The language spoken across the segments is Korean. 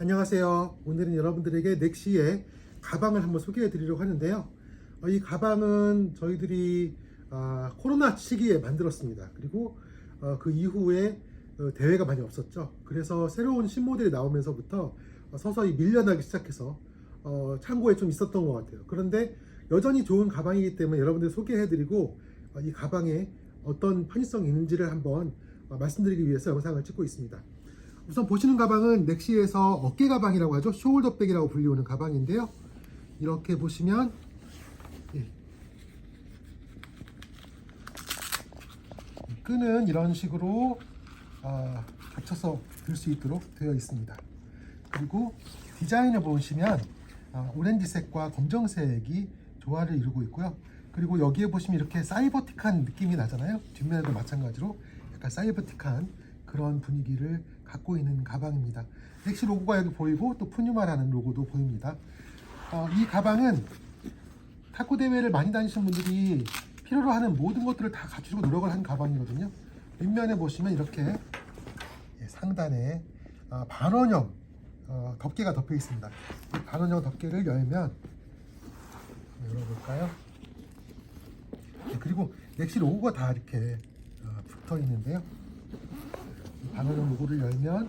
안녕하세요. 오늘은 여러분들에게 넥시의 가방을 한번 소개해 드리려고 하는데요. 어, 이 가방은 저희들이 아, 코로나 시기에 만들었습니다. 그리고 어, 그 이후에 어, 대회가 많이 없었죠. 그래서 새로운 신모델이 나오면서부터 어, 서서히 밀려나기 시작해서 어, 창고에 좀 있었던 것 같아요. 그런데 여전히 좋은 가방이기 때문에 여러분들 소개해 드리고 어, 이 가방에 어떤 편의성이 있는지를 한번 어, 말씀드리기 위해서 영상을 찍고 있습니다. 우선 보시는 가방은 넥시에서 어깨 가방이라고 하죠. 숄더백이라고 불리우는 가방인데요. 이렇게 보시면 예. 끈은 이런 식으로 아, 겹쳐서 들 수 있도록 되어 있습니다. 그리고 디자인을 보시면 아, 오렌지색과 검정색이 조화를 이루고 있고요. 그리고 여기에 보시면 이렇게 사이버틱한 느낌이 나잖아요. 뒷면에도 마찬가지로 약간 사이버틱한 그런 분위기를 갖고 있는 가방입니다. 넥시 로고가 여기 보이고 또 푸뉴마라는 로고도 보입니다. 어, 이 가방은 탁구 대회를 많이 다니시는 분들이 필요로 하는 모든 것들을 다 갖추고 노력을 한 가방이거든요. 윗면에 보시면 이렇게 예, 상단에 아, 반원형 어, 덮개가 덮여 있습니다. 이 반원형 덮개를 열면 열어볼까요? 네, 그리고 넥시 로고가 다 이렇게 어, 붙어 있는데요. 이 반원형 로고를 열면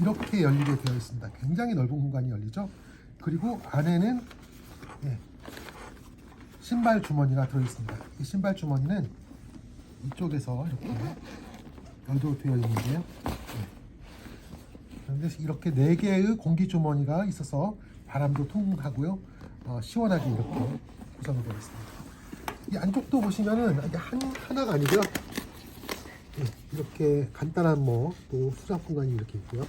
이렇게 열리게 되어 있습니다. 굉장히 넓은 공간이 열리죠. 그리고 안에는 예, 신발 주머니가 들어 있습니다. 이 신발 주머니는 이쪽에서 이렇게 열도 되어 있는데요. 예. 그런데 이렇게 네 개의 공기 주머니가 있어서 바람도 통하고요. 어, 시원하게 이렇게 구성이 되어 있습니다. 이 안쪽도 보시면은 한, 하나가 아니고요. 예, 이렇게 간단한 뭐또 수납 공간이 이렇게 있고요.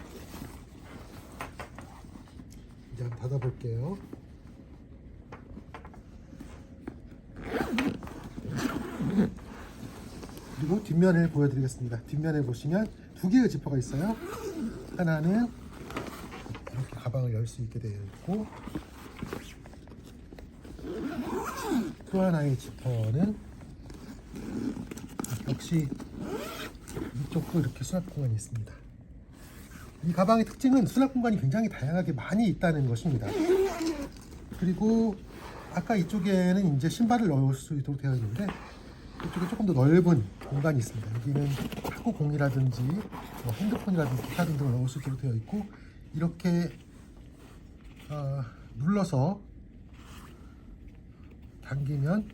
이제 한번 닫아볼게요. 그리고 뒷면을 보여드리겠습니다. 뒷면에 보시면 두 개의 지퍼가 있어요. 하나는 이렇게 가방을 열 수 있게 되어 있고 또 하나의 지퍼는 역시 이쪽도 이렇게 수납 공간이 있습니다. 이 가방의 특징은 수납 공간이 굉장히 다양하게 많이 있다는 것입니다. 그리고 아까 이쪽에는 이제 신발을 넣을 수 있도록 되어 있는데 이쪽에 조금 더 넓은 공간이 있습니다. 여기는 탁구 공이라든지 뭐 핸드폰이라든지 기타 등등을 넣을 수 있도록 되어 있고 이렇게 어, 눌러서 당기면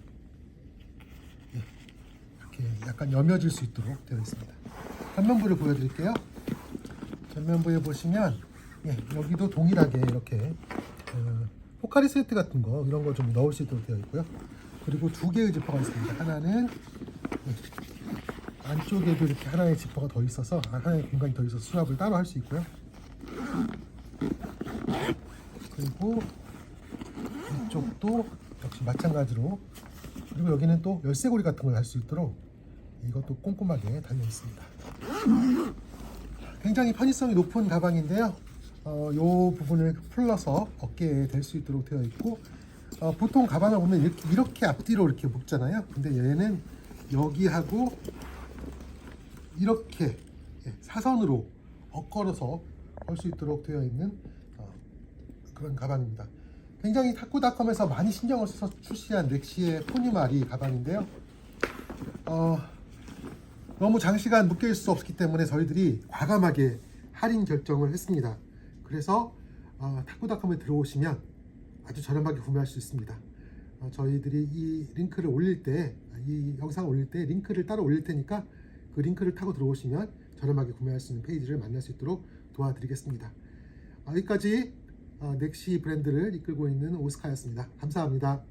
예, 이렇게 약간 여며질 수 있도록 되어 있습니다. 전면부를 보여드릴게요. 전면부에 보시면 예, 여기도 동일하게 이렇게 어, 포카리 세트 같은 거 이런 거 좀 넣을 수 있도록 되어 있고요. 그리고 두 개의 지퍼가 있습니다. 하나는 예, 안쪽에도 이렇게 하나의 지퍼가 더 있어서 아, 하나의 공간이 더 있어서 수납을 따로 할 수 있고요. 그리고 이쪽도 역시 마찬가지로 그리고 여기는 또 열쇠고리 같은 걸 할 수 있도록 이것도 꼼꼼하게 달려 있습니다. 굉장히 편의성이 높은 가방인데요. 어, 요 부분을 풀러서 어깨에 댈 수 있도록 되어 있고 어, 보통 가방을 보면 이렇게, 이렇게 앞뒤로 이렇게 묶잖아요. 근데 얘는 여기하고 이렇게 예, 사선으로 엇걸어서 걸 수 있도록 되어 있는 어, 그런 가방입니다. 굉장히 탁구닷컴에서 많이 신경을 써서 출시한 넥시의 포니마리 가방인데요. 어, 너무 장시간 묶여 있을 수 없기 때문에 저희들이 과감하게 할인 결정을 했습니다. 그래서 어, 탁구닷컴에 들어오시면 아주 저렴하게 구매할 수 있습니다. 어, 저희들이 이 링크를 올릴 때, 이 영상을 올릴 때 링크를 따로 올릴 테니까 그 링크를 타고 들어오시면 저렴하게 구매할 수 있는 페이지를 만날 수 있도록 도와드리겠습니다. 어, 여기까지 어, 넥시 브랜드를 이끌고 있는 오스카였습니다. 감사합니다.